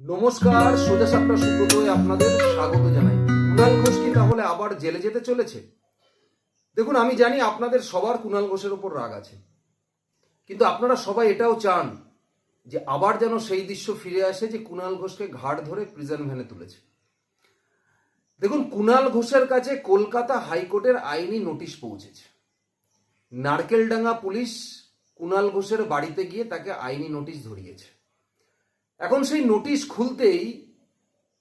নমস্কার, সোজা সাপটা সুব্রতয় আপনাদের স্বাগত জানাই। কুণাল ঘোষ কি তাহলে আবার জেলে যেতে চলেছে? দেখুন, আমি জানি আপনাদের সবার কুণাল ঘোষের ওপর রাগ আছে। কিন্তু আপনারা সবাই এটাও চান যে আবার যেন সেই দৃশ্য ফিরে আসে যে কুণাল ঘোষকে ঘাড় ধরে প্রিজন ভ্যানে তুলেছে। দেখুন কুণাল ঘোষের কাছে কলকাতা হাইকোর্টের আইনি নোটিশ পৌঁছেছে। নারকেলডাঙ্গা পুলিশ কুণাল ঘোষের বাড়িতে গিয়ে তাকে আইনি নোটিশ ধরিয়েছে। এখন সেই নোটিশ খুলতেই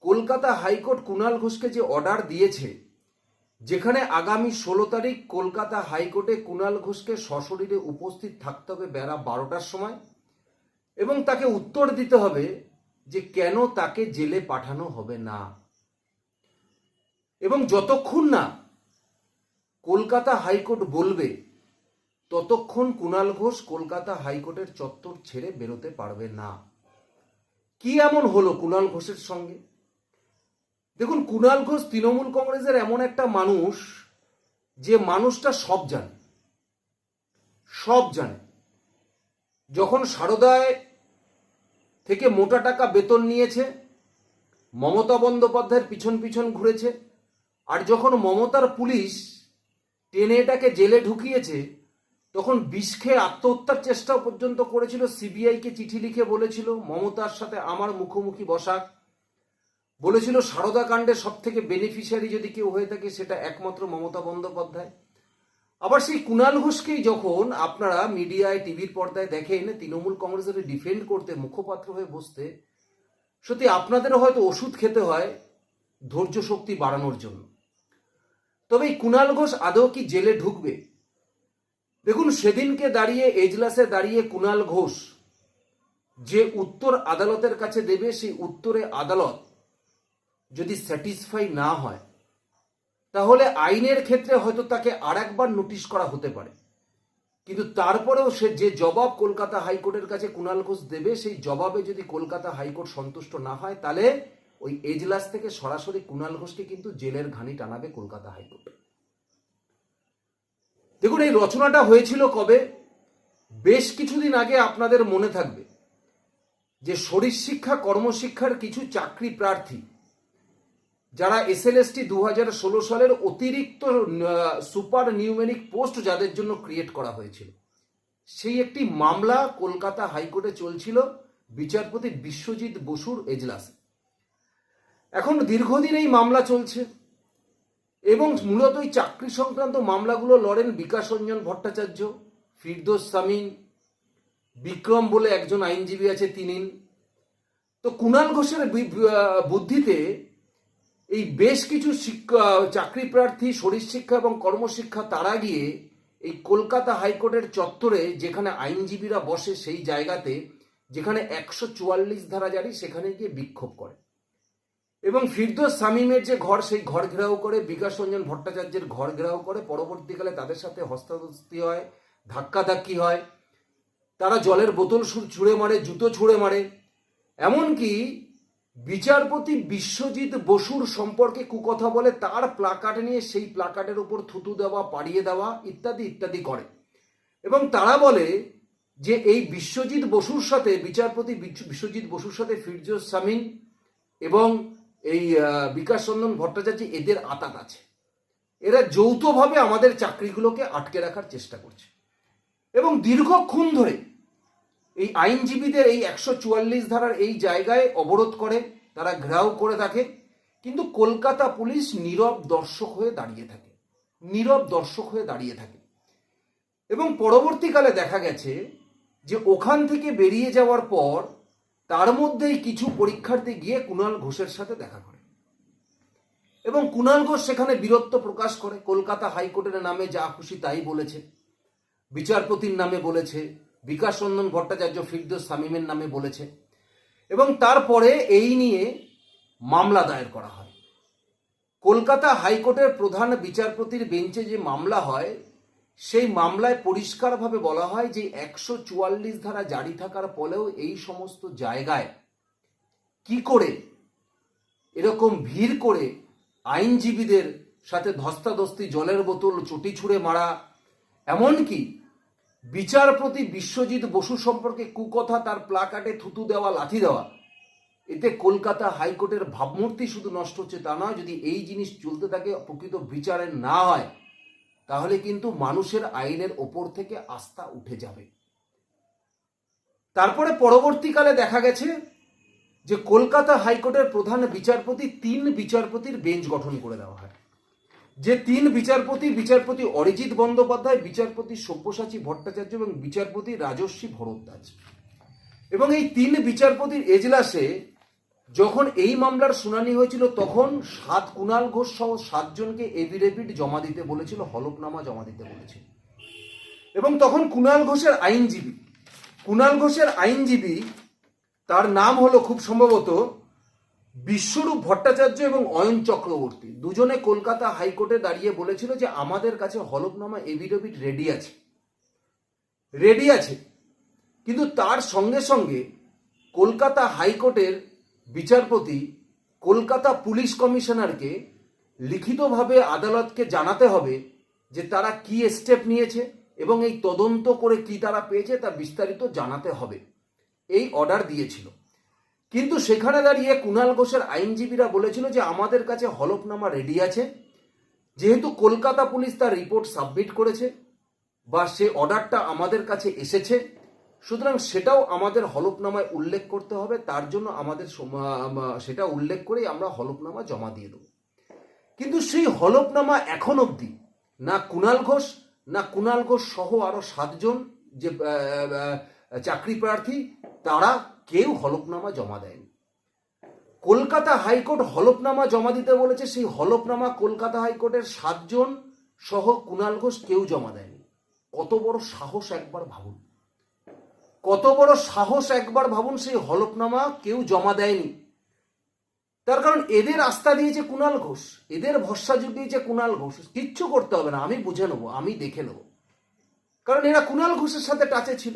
কলকাতা হাইকোর্ট কুণাল ঘোষকে যে অর্ডার দিয়েছে, যেখানে আগামী ষোলো তারিখ কলকাতা হাইকোর্টে কুণাল ঘোষকে সশরীরে উপস্থিত থাকতে হবে বেলা বারোটার সময়, এবং তাকে উত্তর দিতে হবে যে কেন তাকে জেলে পাঠানো হবে না। এবং যতক্ষণ না কলকাতা হাইকোর্ট বলবে, ততক্ষণ কুণাল ঘোষ কলকাতা হাইকোর্টের চত্বর ছেড়ে বেরোতে পারবে না। কি এমন হলো কুণাল ঘোষের সঙ্গে? দেখুন কুণাল ঘোষ তৃণমূল কংগ্রেসের এমন একটা মানুষ যে মানুষটা সব জানে। সব জানে। যখন সারদায় থেকে মোটা টাকা বেতন নিয়েছে, মমতা বন্দ্যোপাধ্যায়ের পিছন পিছন ঘুরেছে, আর যখন মমতার পুলিশ টেনে এটাকে জেলে ঢুকিয়েছে তখন বিষ খেয়ে আত্মহত্যার চেষ্টা পর্যন্ত করেছিল, সিবিআইকে চিঠি লিখে বলেছিল, মমতার সাথে আমার মুখোমুখি বসাক বলেছিল, সারদা কাণ্ডের সব থেকে বেনিফিশিয়ারি যদি কেউ হয়ে থাকে, সেটা একমাত্র মমতা বন্দ্যোপাধ্যায়। আবার সেই কুণাল ঘোষকেই যখন আপনারা মিডিয়ায়, টিভির পর্দায় দেখেন, তৃণমূল কংগ্রেসের ডিফেন্ড করতে মুখপাত্র হয়ে বসতে, সত্যি আপনাদেরও হয়তো ওষুধ খেতে হয় ধৈর্য শক্তি বাড়ানোর জন্য। তবে এই কুণাল ঘোষ আদৌ কি জেলে ঢুকবে? দেখুন, সেদিনকে দাঁড়িয়ে, এজলাসে দাঁড়িয়ে কুণাল ঘোষ যে উত্তর আদালতের কাছে দেবে, সেই উত্তরে আদালত যদি স্যাটিসফাই না হয়, তাহলে আইনের ক্ষেত্রে হয়তো তাকে আর একবার নোটিশ করা হতে পারে। কিন্তু তারপরেও সে যে জবাব কলকাতা হাইকোর্টের কাছে কুণাল ঘোষ দেবে, সেই জবাবে যদি কলকাতা হাইকোর্ট সন্তুষ্ট না হয়, তাহলে ওই এজলাস থেকে সরাসরি কুণাল ঘোষকে কিন্তু জেলের ঘানি টানাবে কলকাতা হাইকোর্ট। দেখুন, এই রচনাটা হয়েছিল কবে? বেশ কিছুদিন আগে আপনাদের মনে থাকবে যে শরীর শিক্ষা, কর্মশিক্ষার কিছু চাকরি প্রার্থী যারা এসএলএসটি দু হাজার ষোলো সালের অতিরিক্ত সুপার নিউমেরিক পোস্ট যাদের জন্য ক্রিয়েট করা হয়েছিল। সেই একটি মামলা কলকাতা হাইকোর্টে চলছিল বিচারপতি বিশ্বজিৎ বসুর এজলাসে। এখন দীর্ঘদিন এই মামলা চলছে। এবং মূলত এই চাকরি সংক্রান্ত মামলাগুলো লড়েন বিকাশ রঞ্জন ভট্টাচার্য, ফিরদোস সামিন বিক্রম বলে একজন আইনজীবী আছে তিনি তো কুণাল ঘোষের বুদ্ধিতে এই বেশ কিছু শিক্ষা, চাকরি প্রার্থী, শরীর শিক্ষা এবং কর্মশিক্ষা তারা গিয়ে এই কলকাতা হাইকোর্টের চত্বরে যেখানে আইনজীবীরা বসে সেই জায়গাতে, যেখানে একশো চুয়াল্লিশ ধারা জারি, সেখানে গিয়ে বিক্ষোভ করে। এবং ফিরদোস সামিমের যে ঘর, সেই ঘর ঘেরাও করে বিকাশ রঞ্জন ভট্টাচার্যের ঘর ঘেরাও করে পরবর্তীকালে তাদের সাথে হস্তাধস্তি হয়, ধাক্কাধাক্কি হয়। তারা জলের বোতল ছুঁড়ে মারে, জুতো ছুঁড়ে মারে। এমনকি বিচারপতি বিশ্বজিৎ বসুর সম্পর্কে কুকথা বলে তার প্লাকার্ড নিয়ে সেই প্লাকার্ডের উপর থুতু দেওয়া পাড়িয়ে দেওয়া ইত্যাদি ইত্যাদি করে। এবং তারা বলে যে এই বিশ্বজিৎ বসুর সাথে, বিচারপতি বিশ্বজিৎ বসুর সাথে ফিরজোস সামিন এবং এই বিকাশ চন্দন ভট্টাচার্য এদের আতাত আছে। এরা যৌথভাবে আমাদের চাকরিগুলোকে আটকে রাখার চেষ্টা করছে। এবং দীর্ঘক্ষণ ধরে এই আইনজীবীদের এই একশো চুয়াল্লিশ ধারার এই জায়গায় অবরোধ করে, তারা ঘেরাও করে থাকে, কিন্তু কলকাতা পুলিশ নীরব দর্শক হয়ে দাঁড়িয়ে থাকে। নীরব দর্শক হয়ে দাঁড়িয়ে থাকে। এবং পরবর্তীকালে দেখা গেছে যে ওখান থেকে বেরিয়ে যাওয়ার পর তার মধ্যেই কিছু পরীক্ষার্থী গিয়ে কুণাল ঘোষের সাথে দেখা করে। এবং কুণাল ঘোষ সেখানে বীরত্ব প্রকাশ করে। কলকাতা হাইকোর্টের নামে যা খুশি তাই বলেছে। বিচারপতির নামে বলেছে। বিকাশ রঞ্জন ভট্টাচার্য ফিরদোস সামিমের নামে বলেছে। এবং তারপরে এই নিয়ে মামলা দায়ের করা হয়। কলকাতা হাইকোর্টের প্রধান বিচারপতির বেঞ্চে যে মামলা হয় সেই মামলায় পরিষ্কারভাবে বলা হয় যে একশো চুয়াল্লিশ ধারা জারি থাকার ফলেও এই সমস্ত জায়গায় কি করে, এরকম ভিড় করে আইনজীবীদের সাথে ধস্তাধস্তি, জলের বোতল, চটি ছুঁড়ে মারা, এমনকি বিচারপতি বিশ্বজিৎ বসু সম্পর্কে কুকথা, তার প্লাকাটে থুতু দেওয়া, লাথি দেওয়া, এতে কলকাতা হাইকোর্টের ভাবমূর্তি শুধু নষ্ট হচ্ছে তা নয়, যদি এই জিনিস চলতে থাকে, প্রকৃত বিচারে না হয় তাহলে কিন্তু মানুষের আইনের ওপর থেকে আস্থা উঠে যাবে। তারপরে পরবর্তীকালে দেখা গেছে যে কলকাতা হাইকোর্টের প্রধান বিচারপতি তিন বিচারপতির বেঞ্চ গঠন করে দেওয়া হয়। যে তিন বিচারপতি বিচারপতি অরিজিৎ বন্দ্যোপাধ্যায়, বিচারপতি সব্যসাচী ভট্টাচার্য এবং বিচারপতি রাজস্বী ভরদ্বাজ। এবং এই তিন বিচারপতির এজলাসে যখন এই মামলার শুনানি হয়েছিল, তখন সাত কুণাল ঘোষ সহ সাতজনকে এভিডেভিট জমা দিতে বলেছিল, হলফনামা জমা দিতে বলেছিল। এবং তখন কুণাল ঘোষের আইনজীবী কুণাল ঘোষের আইনজীবী, তার নাম হলো খুব সম্ভবত বিশ্বরূপ ভট্টাচার্য এবং অয়ন চক্রবর্তী। দুজনে কলকাতা হাইকোর্টে দাঁড়িয়ে বলেছিল যে, আমাদের কাছে হলফনামা এভিডেভিট রেডি আছে। রেডি আছে। কিন্তু তার সঙ্গে সঙ্গে কলকাতা হাইকোর্টের বিচারপতি কলকাতা পুলিশ কমিশনারকে লিখিতভাবে আদালতকে জানাতে হবে যে তারা কি স্টেপ নিয়েছে এবং এই তদন্ত করে কি তারা পেয়েছে তা বিস্তারিত জানাতে হবে। এই অর্ডার দিয়েছিল। কিন্তু সেখানে দাঁড়িয়ে কুণাল ঘোষের আইনজীবীরা বলেছিল যে আমাদের কাছে হলফনামা রেডি আছে। যেহেতু কলকাতা পুলিশ তার রিপোর্ট সাবমিট করেছে বা সে অর্ডারটা আমাদের কাছে এসেছে সুতরাং সেটাও আমাদের হলফনামায় উল্লেখ করতে হবে, তার জন্য আমাদের সেটা উল্লেখ করেই আমরা হলফনামা জমা দিয়ে দেবো। কিন্তু সেই হলফনামা এখন অবধি, না কুণাল ঘোষ, না কুণাল ঘোষ সহ আরও সাতজন যে চাকরি প্রার্থী, তারা কেউ হলফনামা জমা দেয়নি। কলকাতা হাইকোর্ট হলফনামা জমা দিতে বলেছে, সেই হলফনামা কলকাতা হাইকোর্টের সাতজন সহ কুণাল ঘোষ কেউ জমা দেয়নি। কত বড় সাহস একবার ভাবুন। কত বড় সাহস একবার ভাবুন সেই হলফনামা কেউ জমা দেয়নি। তার কারণ এদের আস্থা দিয়েছে কুণাল ঘোষ, এদের ভরসা জুগিয়েছে কুণাল ঘোষ, কিচ্ছু করতে হবে না, আমি বুঝে নেব, আমি দেখে নেব। কারণ এরা কুণাল ঘোষের সাথে টাচে ছিল।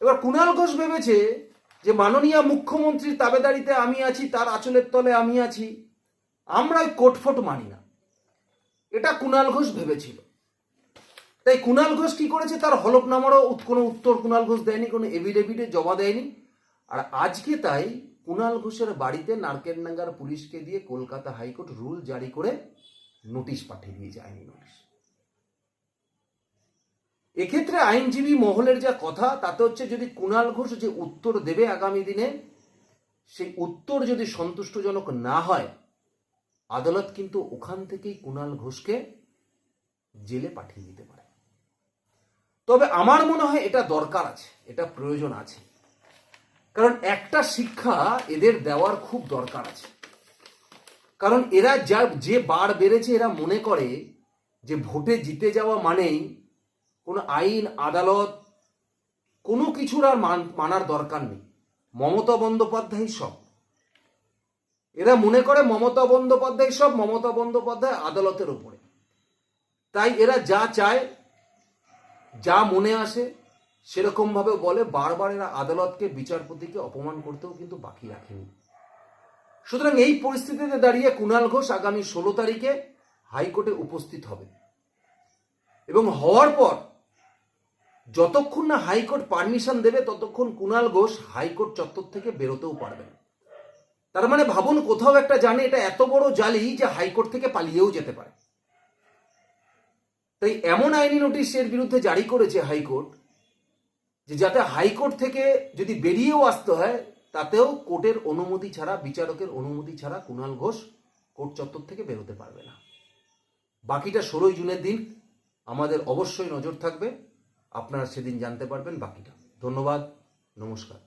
এবার কুণাল ঘোষ ভেবেছে যে মাননীয় মুখ্যমন্ত্রীর তাবেদারিতে আমি আছি, তার আঁচলের তলে আমি আছি আমরা কোটফোট মানি না। এটা কুণাল ঘোষ ভেবেছিল। তাই কুণাল ঘোষ কি করেছে? তার হলফনামারও কোনো উত্তর কুণাল ঘোষ দেয়নি, কোনো এভিডেভিডে জমা দেয়নি। আর আজকে তাই কুণাল ঘোষের বাড়িতে নারকেলডাঙ্গার পুলিশকে দিয়ে কলকাতা হাইকোর্ট রুল জারি করে নোটিশ পাঠিয়ে দিয়েছে আইনি নোটিশ। এক্ষেত্রে আইনজীবী মহলের যা কথা, তাতে হচ্ছে যদি কুণাল ঘোষ যে উত্তর দেবে আগামী দিনে, সেই উত্তর যদি সন্তুষ্টজনক না হয়, আদালত কিন্তু ওখান থেকেই কুণাল ঘোষকে জেলে পাঠিয়ে দিতে পারে। তবে আমার মনে হয় এটা দরকার আছে, এটা প্রয়োজন আছে। কারণ একটা শিক্ষা এদের দেওয়ার খুব দরকার আছে। কারণ এরা যা, যে বার বেড়েছে এরা মনে করে যে ভোটে জিতে যাওয়া মানেই কোনো আইন, আদালত, কোনো কিছুর আর মান- মানার দরকার নেই। মমতা বন্দ্যোপাধ্যায় সব। এরা মনে করে মমতা বন্দ্যোপাধ্যায় সব, মমতা বন্দ্যোপাধ্যায় আদালতের ওপরে। তাই এরা যা চায় যা মনে আসে সেরকম ভাবে বলে বারবার এরা আদালতকে, বিচারপতিকে অপমান করতেও কিন্তু বাকি রাখেনি। সুতরাং এই পরিস্থিতিতে দাঁড়িয়ে কুণাল ঘোষ আগামী ষোলো তারিখে হাইকোর্টে উপস্থিত হবে এবং হওয়ার পর যতক্ষণ না হাইকোর্ট পারমিশন দেবে, ততক্ষণ কুণাল ঘোষ হাইকোর্ট চত্বর থেকে বেরোতেও পারবে না তার মানে ভাবুন কোথাও একটা জানে, এটা এত বড় জালি যে হাইকোর্ট থেকে পালিয়েও যেতে পারে। তাই এমন আইনি নোটিশ এর বিরুদ্ধে জারি করেছে হাইকোর্ট যে যাতে হাইকোর্ট থেকে যদি বেরিয়েও আসতে হয়, তাতেও কোর্টের অনুমতি ছাড়া, বিচারকের অনুমতি ছাড়া কুণাল ঘোষ কোর্ট চত্বর থেকে বেরোতে পারবে না। বাকিটা ষোলোই জুনের দিন। আমাদের অবশ্যই নজর থাকবে। আপনারা সেদিন জানতে পারবেন বাকিটা। ধন্যবাদ। নমস্কার।